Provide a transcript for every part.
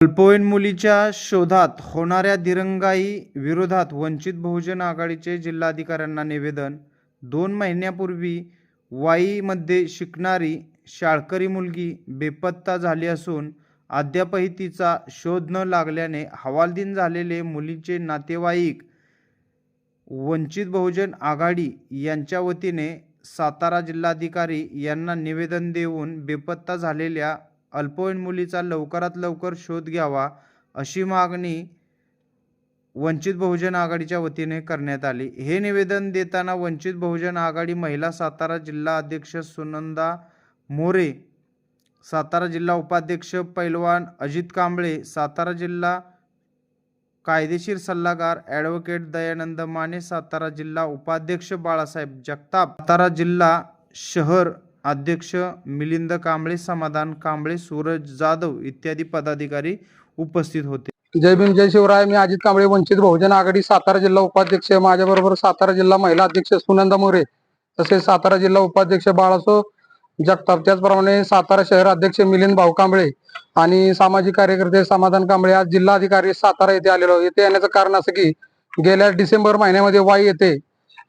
अल्पवयीन मुलीच्या शोधात होणाऱ्या दिरंगाई विरोधात वंचित बहुजन आघाडीचे जिल्हाधिकाऱ्यांना निवेदन. दोन महिन्यापूर्वी वाईमध्ये शिकणारी शाळकरी मुलगी बेपत्ता झाली असून अद्यापही तिचा शोध न लागल्याने हवालदिन झालेले मुलीचे नातेवाईक वंचित बहुजन आघाडी यांच्या वतीने सातारा जिल्हाधिकारी यांना निवेदन देऊन बेपत्ता झालेल्या अल्पवयीन मुलीचा लवकरात लवकर शोध घ्यावा अशी मागणी वंचित बहुजन आघाडीच्या वतीने करण्यात आली. हे निवेदन देताना वंचित बहुजन आघाडी महिला सातारा जिल्हा अध्यक्ष सुनंदा मोरे सातारा जिल्हा उपाध्यक्ष पैलवान अजित कांबळे सातारा जिल्हा कायदेशीर सल्लागार ॲडव्होकेट दयानंद माने सातारा जिल्हा उपाध्यक्ष बाळासाहेब जगताप सातारा जिल्हा शहर अध्यक्ष मिलिंद कांबळे समाधान कांबळे सूरज जाधव इत्यादी पदाधिकारी उपस्थित होते. जय भीम जय शिवराय. मी अजित कांबळे वंचित बहुजन आघाडी सातारा जिल्हा उपाध्यक्ष. माझ्याबरोबर सातारा जिल्हा महिला अध्यक्ष सुनंदा मोरे तसेच सातारा जिल्हा उपाध्यक्ष बाळासो जगताप. त्याचप्रमाणे सातारा शहर अध्यक्ष मिलिंद भाऊ कांबळे आणि सामाजिक कार्यकर्ते समाधान कांबळे आज जिल्हाधिकारी सातारा येथे आलेलो येथे येण्याचं कारण असं की गेल्या डिसेंबर महिन्यामध्ये वाई येथे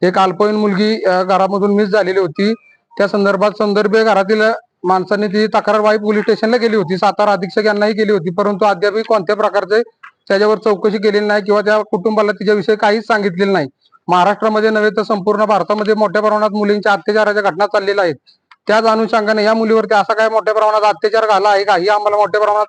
एक अल्पवयीन मुलगी घरामधून मिस झालेली होती. त्या संदर्भात संदर्भे घरातील माणसांनी ती तक्रार वाई पोलीस स्टेशनला केली होती. सातारा अधीक्षक यांनाही केली होती. परंतु अद्यापही कोणत्या प्रकारचे त्याच्यावर चौकशी केलेली नाही किंवा त्या कुटुंबाला तिच्याविषयी काहीच सांगितलेलं नाही. महाराष्ट्रामध्ये नव्हे तर संपूर्ण भारतामध्ये मोठ्या प्रमाणात मुलींच्या अत्याचाराच्या घटना चाललेल्या आहेत. त्याच अनुषंगाने या मुलीवरती असा काय मोठ्या प्रमाणात अत्याचार झाला आहे का? ही आम्हाला मोठ्या प्रमाणात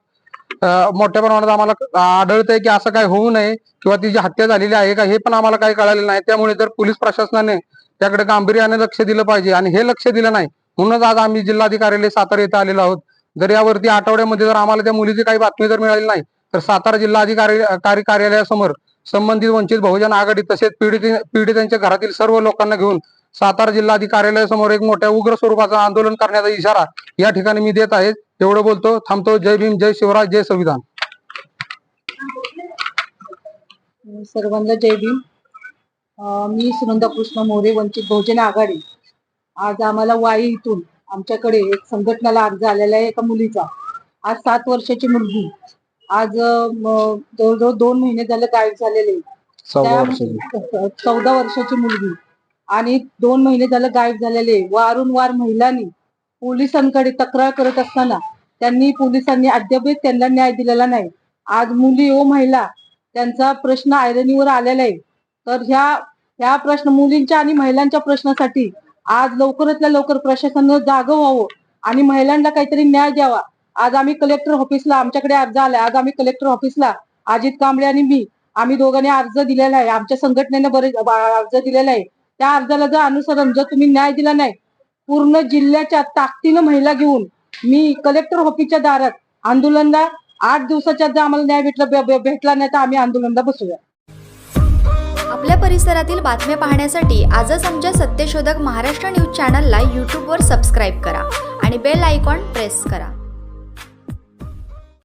मोठ्या प्रमाणात आम्हाला आढळतंय की असं काय होऊ नये किंवा तिची हत्या झालेली आहे का हे पण आम्हाला काही कळालेलं नाही. त्यामुळे जर पोलीस प्रशासनाने त्याकडे गांभीर्याने लक्ष दिलं पाहिजे आणि हे लक्ष दिलं नाही म्हणूनच आज आम्ही जिल्हाधिकार्यालय सातारा येथे आलेलो आहोत. जर यावरती आठवड्यामध्ये जर आम्हाला त्या मुलीची काही बातमी जर मिळाली नाही तर सातारा जिल्हाधिकारी कार्यालयासमोर संबंधित वंचित बहुजन आघाडी तसेच पीडित पीडितांच्या घरातील सर्व लोकांना घेऊन सातारा जिल्हाधिकारी कार्यालयासमोर एक मोठ्या उग्र स्वरूपाचा आंदोलन करण्याचा इशारा या ठिकाणी मी देत आहे. एवढं बोलतो थांबतो. जय भीम जय शिवराज जय संविधान. सर्वांना जय भीम. मी सुनंदा कृष्ण मोरे वंचित बहुजन आघाडी. आज आम्हाला वाई इथून आमच्याकडे एक संघटनाला अर्ज आलेला आहे एका मुलीचा. आज सात वर्षाची मुलगी. आज जवळजवळ दोन महिने झाले गायब झालेले. त्या चौदा वर्षाची मुलगी. आणि दोन महिने झालं गायब झालेले. वारंवार महिलांनी पोलिसांकडे तक्रार करत असताना त्यांनी पोलिसांनी अद्याप त्यांना न्याय दिलेला नाही. आज मुली व महिला त्यांचा प्रश्न ऐरणीवर आलेला आहे. तर ह्या ह्या प्रश्न मुलींच्या आणि महिलांच्या प्रश्नासाठी आज लवकरातल्या लवकर प्रशासनानं जागं व्हावं आणि महिलांना काहीतरी न्याय द्यावा. आज आम्ही कलेक्टर ऑफिसला आमच्याकडे अर्ज आलाय. आज आम्ही कलेक्टर ऑफिसला अजित कांबळे आणि मी आम्ही दोघांनी अर्ज दिलेला आहे. आमच्या संघटनेने बरेच अर्ज दिलेला आहे. त्या अर्जाला जर अनुसरण जर तुम्ही न्याय दिला नाही पूर्ण जिल्ह्याच्या ताकदीनं महिला घेऊन मी कलेक्टर ऑफिसच्या दारात आंदोलनला आठ दिवसाच्या जर आम्हाला न्याय भेटला भेटला नाही तर आम्ही आंदोलनला बसूया. आपल्या परिसरातील बातम्या पाहण्यासाठी आजच आमच्या सत्यशोधक महाराष्ट्र न्यूज चॅनलला यूट्यूबवर सबस्क्राईब करा आणि बेल आयकॉन प्रेस करा.